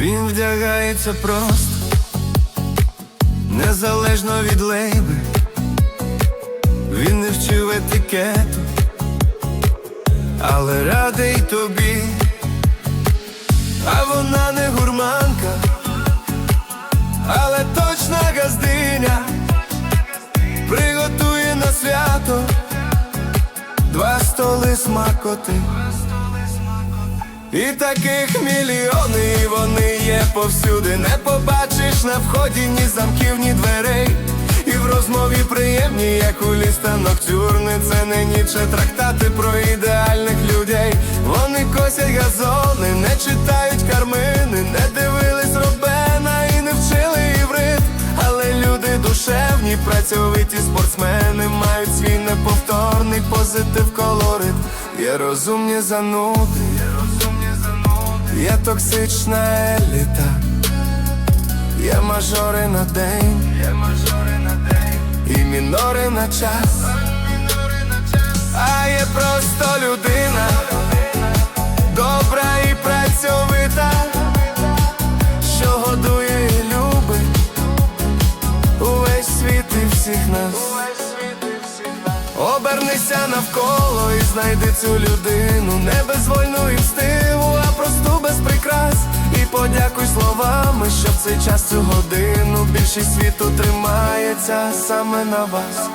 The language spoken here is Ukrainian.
Він вдягається просто, незалежно від лейби, він не вчив етикету, але радий тобі, а вона не гурманка, але точна газдиня, приготує на свято два столи смакоти. І таких мільйони, і вони є повсюди. Не побачиш на вході ні замків, ні дверей. І в розмові приємні, як у ліста ноктюрни. Це не ніче трактати про ідеальних людей. Вони косять газони, не читають кармини, не дивились Робена і не вчили іврит. Але люди душевні, працьовиті спортсмени мають свій неповторний позитив колорит. Є розумні зануди, є токсична еліта, є мажори на день, є мажори на день, і мінори на час, а є просто людина, добра і працьовита, що годує і любить. Увесь світ і всіх нас. Обернися навколо і знайди цю людину, подякуй словами, що цей час цю годину більшість світу тримається саме на вас.